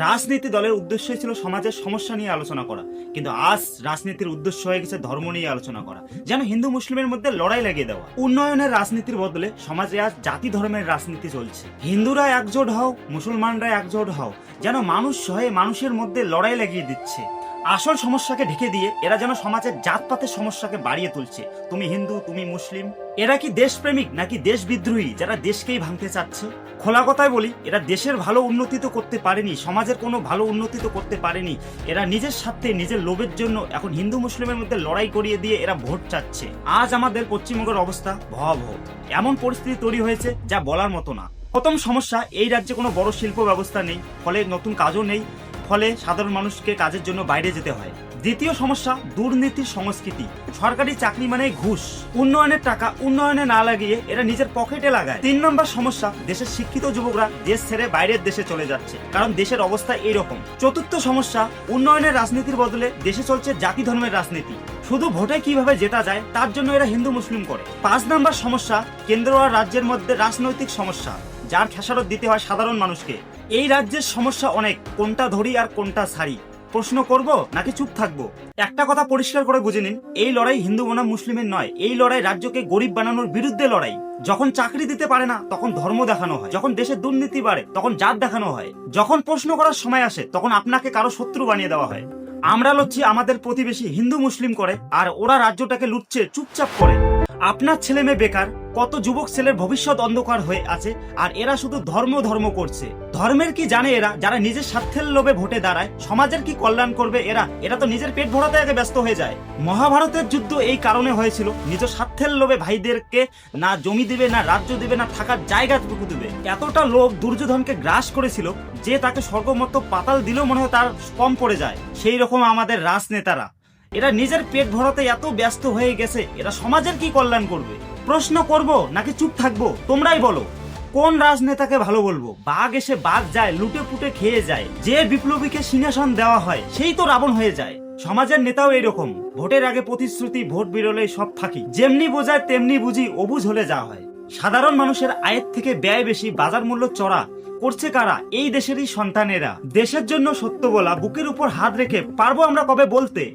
রাজনীতি দলের উদ্দেশ্য ছিল সমাজের সমস্যা নিয়ে আলোচনা করা, কিন্তু আজ রাজনীতির উদ্দেশ্য হয়ে গেছে ধর্ম নিয়ে আলোচনা করা, যেন হিন্দু মুসলিমের মধ্যে লড়াই লাগিয়ে দেওয়া। উন্নয়নের রাজনীতির বদলে সমাজে আজ জাতি ধর্মের রাজনীতি চলছে। হিন্দুরা একজোট হও, মুসলমানরা একজোট হও, যেন মানুষ হয়ে মানুষের মধ্যে লড়াই লাগিয়ে দিচ্ছে। আসল সমস্যাকে ঢেকে দিয়ে এরা যেন সমাজের জাতপাতের সমস্যাকে বাড়িয়ে তুলছে। তুমি হিন্দু, তুমি মুসলিম, এরা কি দেশপ্রেমিক নাকি দেশ বিদ্রোহী যারা দেশকেই ভাঙতে চাচ্ছে? খোলা কথায় বলি, এরা দেশের ভালো উন্নতি তো করতে পারেনি, সমাজের কোনো ভালো উন্নতি তো করতে পারেনি। এরা নিজের স্বার্থে, নিজের লোভের জন্য এখন হিন্দু মুসলিমের মধ্যে লড়াই করিয়ে দিয়ে এরা ভোট চাচ্ছে। আজ আমাদের পশ্চিমবঙ্গের অবস্থা ভয়াবহ। এমন পরিস্থিতি তৈরি হয়েছে যা বলার মতো না। প্রথম সমস্যা, এই রাজ্যে কোনো বড় শিল্প ব্যবস্থা নেই, ফলে নতুন কাজও নেই। ফলে সাধারণ মানুষকে কাজের জন্য বাইরে যেতে হয়। দ্বিতীয় সমস্যা, দুর্নীতির সংস্কৃতি। সরকারি চাকরি মানে ঘুষ। উন্নয়নের টাকা উন্নয়নে না লাগিয়ে এরা নিজের পকেটে লাগায়। তিন নম্বর সমস্যা, দেশের শিক্ষিত যুবকরা দেশ ছেড়ে বাইরের দেশে চলে যাচ্ছে। কারণ দেশের অবস্থা এইরকম চতুর্থ সমস্যা, উন্নয়নের রাজনীতির বদলে দেশে চলছে জাতি ধর্মের রাজনীতি। শুধু ভোটে কীভাবে জেতা যায়, তার জন্য এরা হিন্দু মুসলিম করে। পাঁচ নম্বর সমস্যা, কেন্দ্র আর রাজ্যের মধ্যে রাজনৈতিক সমস্যা। যার খেসারত দিতে হয় সাধারণ মানুষকে। এই রাজ্যের সমস্যা অনেক, কোনটা ধরি আর কোনটা সারি? প্রশ্ন করব নাকি চুপ থাকব? একটা কথা পরিষ্কার করে বুঝে নিন, এই লড়াই হিন্দু বনাম মুসলিমের নয়, এই লড়াই রাজ্যকে গরিব বানানোর বিরুদ্ধে লড়াই। যখন চাকরি দিতে পারে না, তখন ধর্ম দেখানো হয়। যখন দেশে দুর্নীতি বাড়ে, তখন জাত দেখানো হয়। যখন প্রশ্ন করার সময় আসে, তখন আপনাকে কারও শত্রু বানিয়ে দেওয়া হয়। আমরা লড়ছি আমাদের প্রতিবেশী হিন্দু মুসলিম করে, আর ওরা রাজ্যটাকে লুটছে, চুপচাপ করে। আপনার ছেলে মেয়ে বেকার, কত যুবক ছেলের ভবিষ্যৎ অন্ধকার হয়ে আছে, আর এরা শুধু ধর্ম ধর্ম করছে। ধর্মের কি জানে এরা? যারা নিজের স্বার্থের লোভে ভোটে দাঁড়ায়, সমাজের কি কল্যাণ করবে এরা? এরা তো নিজের পেট ভরাতে আগে ব্যস্ত হয়ে যায়। মহাভারতের যুদ্ধ এই কারণে হয়েছিল, নিজ স্বার্থের লোভে ভাইদেরকে না জমি দিবে, না রাজ্য দিবে, না থাকার জায়গাটুকু দিবে। এতটা লোভ দুর্যোধনকে গ্রাস করেছিল যে তাকে স্বর্গমত্ত পাতাল দিলেও মনে হয় তার কম পড়ে যায়। সেই রকম আমাদের রাজনেতারা। এরা নিজের পেট ভরাতে এত ব্যস্ত হয়ে গেছে, এরা সমাজের কি কল্যাণ করবে? প্রশ্ন করব নাকি চুপ থাকব? তোমরাই বলো। কোন রাজনেতাকে ভালো বলব? বাঘ এসে বাঘ যায়, লুটে পুটে খেয়ে যায়। যে বিপ্লবীকে সিংহাসন দেওয়া হয়, সেই তো রাবণ হয়ে যায়। সমাজের নেতাও এইরকম। ভোটের আগে প্রতিশ্রুতি, ভোট বেরোলে সব ফাঁকি যেমনি বোঝায়, তেমনি বুঝি অবুঝ হলে যা হয়। সাধারণ মানুষের আয়ের থেকে ব্যয় বেশি, বাজার মূল্য চড়া। করছে কারা? এই দেশেরই সন্তানেরা। দেশের জন্য সত্য বলা, বুকের উপর হাত রেখে, পারব আমরা কবে বলতে?